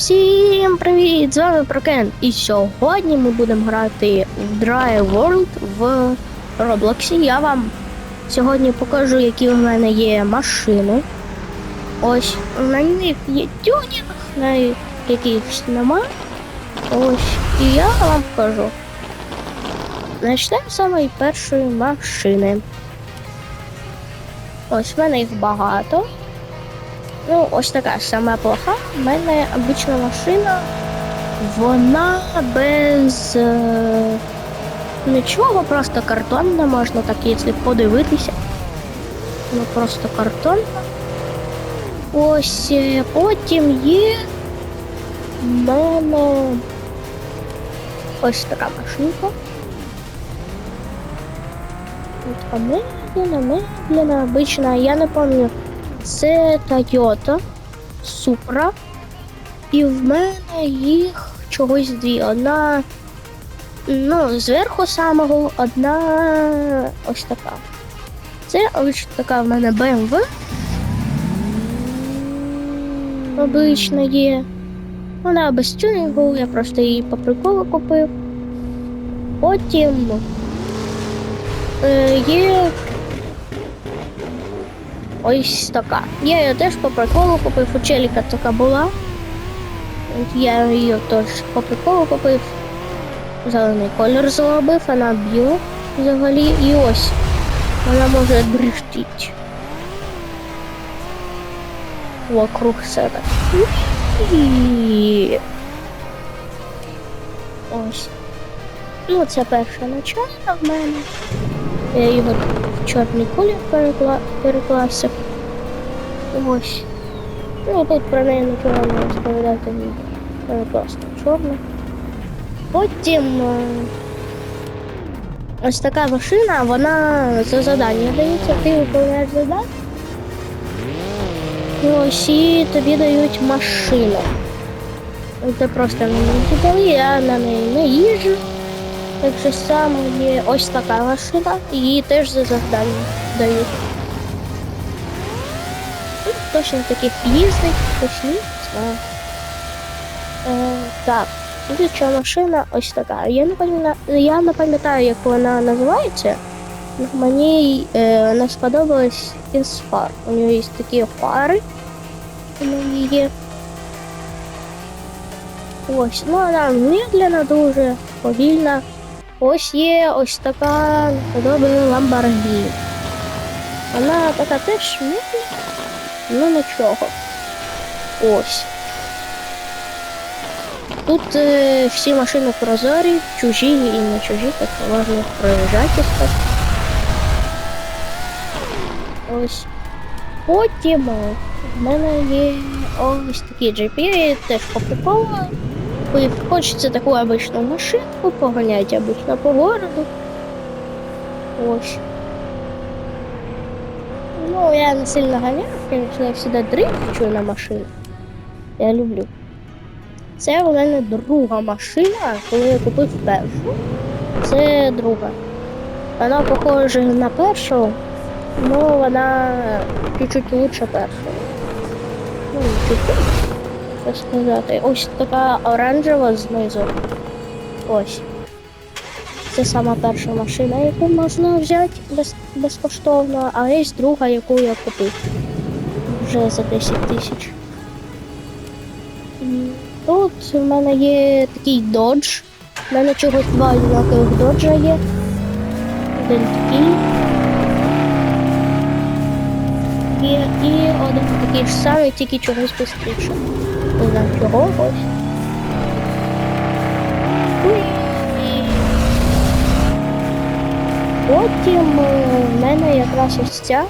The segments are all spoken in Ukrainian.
Всім привіт! З вами Прокен. І сьогодні ми будемо грати в Dry World в Роблоксі. Я вам сьогодні покажу, які в мене є машини. Ось на них є тюнінг, на якихось нема. Ось, і я вам покажу. Почнемо з самої першої машини. Ось в мене їх багато. Ну, ось така сама плоха. У мене обична машина. Вона без е, нічого, просто картонна, можна так, якщо подивитися. Ну просто картонна. Ось е, потім є в мене ось така машинка. Така медленно, медленно, обична. Я не пам'ятаю. Це Toyota Supra. І в мене їх чогось дві. Одна, ну, зверху самого, одна ось така. Це ось така в мене BMW. Обична є. Вона без тюнінгу, я просто її по приколу купив. Потім е, є Ось така. Я її теж по приколу купив. У челіка така була. Я її теж по приколу купив. Зелений колір зробив, вона біла взагалі. І ось вона може дрифтити. Вокруг себе. Ось. Ну, це перша начальна в мене. Я його чорний колір перекла... переклався. Ось. Ну тут про неї нічого не розповідати. Вона просто чорна. Потім е, ось така машина, вона за завдання дається, ти виконуєш завдання. І ось і тобі дають машину. Це просто мені дали, я на неї не їжджу. Так же само є ось така машина, її теж за завдання дають. Тут точно таких їздить, хтось ні, знаю. Е, так, слідча машина ось така. Я не пам'ятаю, я не пам'ятаю, як вона називається. Мені е, не сподобалось із фар. У нього є такі фари. У неї є. Ось, ну вона медленно дуже, повільна. Ось є ось така подоби Ламборгіні. Вона така теж ну нічого. Ось. Тут е, всі машини прозорі, чужі і не чужі, так можна їх проїжджати. так. Ось. Потім в мене є ось такі GP, теж по. Купив. Хочеться таку обичну машинку, поганяти обично по городу. Ось. Ну, я не сильно ганяю, конечно, я всегда дрифчу на машинах. Я люблю. Це у мене друга машина, коли я купив першу. Це друга. Вона похожа на першу, але вона чуть-чуть лучше першої. Ну, чуть-чуть так. Ось така оранжева знизу. Ось. Це сама перша машина, яку можна взяти без, безкоштовно, а є друга, яку я купив вже за 10 тисяч. Тут у мене є такий додж. У мене чогось два однакових доджа є. Один такий. Є і один такий ж самий, тільки чогось швидше. Знаю чого Потім е, в мене якраз ось ця.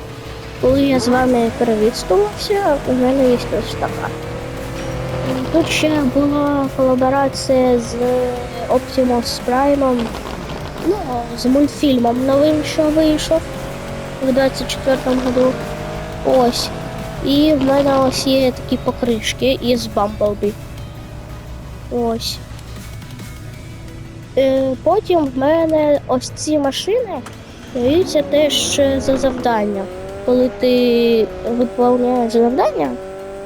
Коли я з вами перевідстувався, у мене є ось така. Тут ще була колаборація з Optimus Prime, ну, з мультфільмом новим, що вийшов у 24-му году. Ось. І в мене ось є такі покришки із Bumblebee. Ось. Е, потім в мене ось ці машини даються теж за завдання. Коли ти виконуєш завдання,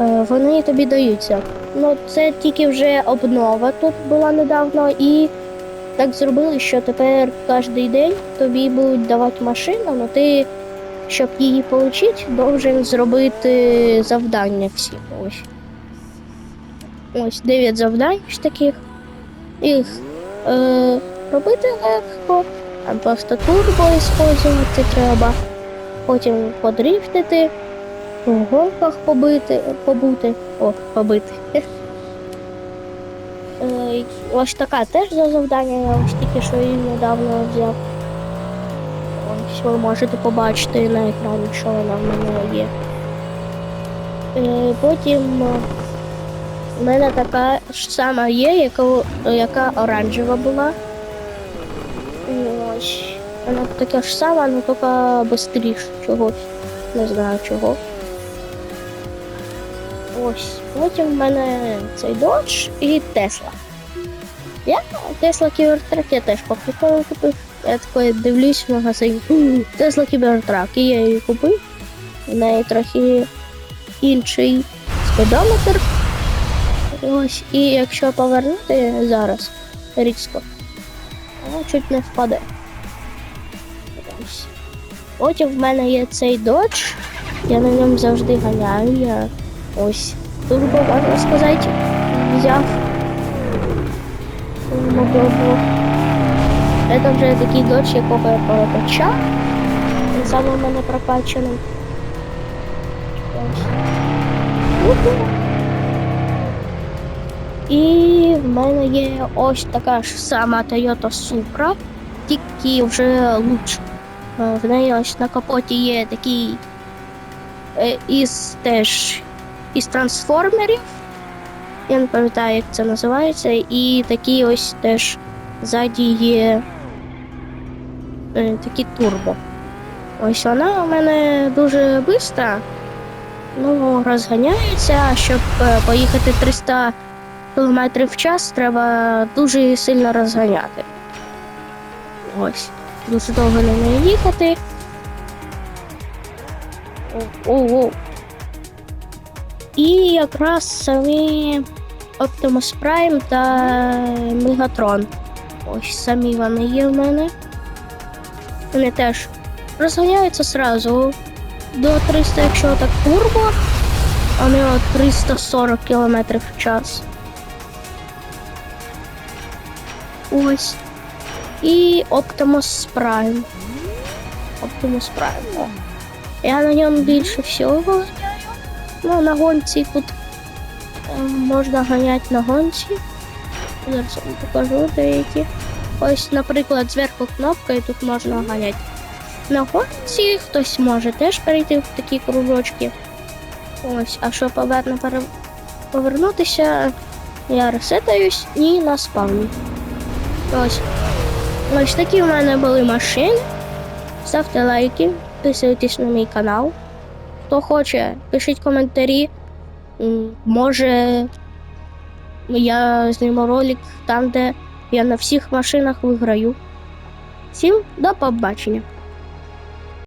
е, вони тобі даються. Ну, це тільки вже обнова тут була недавно, і так зробили, що тепер кожен день тобі будуть давати машину, але ти, щоб її отримати, должен зробити завдання всі. Ось. Ось 9 завдань таких. Їх е, робити легко, там просто турбо використовувати треба, потім подрифтити, в гонках побити, побути. О, побити. Е, Ось така теж за завдання, я ось тільки що її недавно взяв. Ви можете побачити на екрані, що вона в мене є. Е, Потім е, в мене така ж сама є, яка, яка оранжева була. Ось. Вона така ж сама, але тільки швидше чогось. Не знаю чого. Ось. Потім в мене цей Dodge і Тесла. Я Тесла Кібертрак я теж по приколу купив. Я такий дивлюсь в магазині. Тесла Кібертрак. І я її купив. У неї трохи інший спідометр. Ось. І якщо повернути зараз різко, вона чуть не впаде. Ось. Потім в мене є цей додж. Я на ньому завжди ганяю. Я ось турбо, можна сказати, взяв. Могло було. Це вже такий додж, якого я прокачав. Він саме в мене прокачаний. І в мене є ось така ж сама Toyota Supra, тільки вже лучше. Е, В неї ось на капоті є такий е, із теж із трансформерів. Я не пам'ятаю, як це називається. І такі ось теж ззаді є е, такі турбо. Ось вона у мене дуже швидка, ну, розганяється, а щоб е, поїхати 300 км в час, треба дуже сильно розганяти. Ось. Дуже довго на неї їхати. О-о-о. І якраз самі Optimus Prime та Megatron. Ось самі вони є в мене. Вони теж розганяються сразу до 300, якщо так турбо, а не от 340 км в час. Ось. І Optimus Prime. Optimus Prime. Я на ньому більше всього. Ну, на гонці тут можна ганяти на гонці. Зараз вам покажу деякі. Ось, наприклад, зверху кнопка і тут можна ганяти. На гонці хтось може теж перейти в такі кружочки. Ось, а обратно пере... повернутися, я ресетаюсь і на спавні. Ось. Ось такі в мене були машини. Ставте лайки, підписуйтесь на мій канал. Хто хоче, пишіть коментарі. Може я зніму ролик там, де я на всіх машинах виграю. Всім до побачення!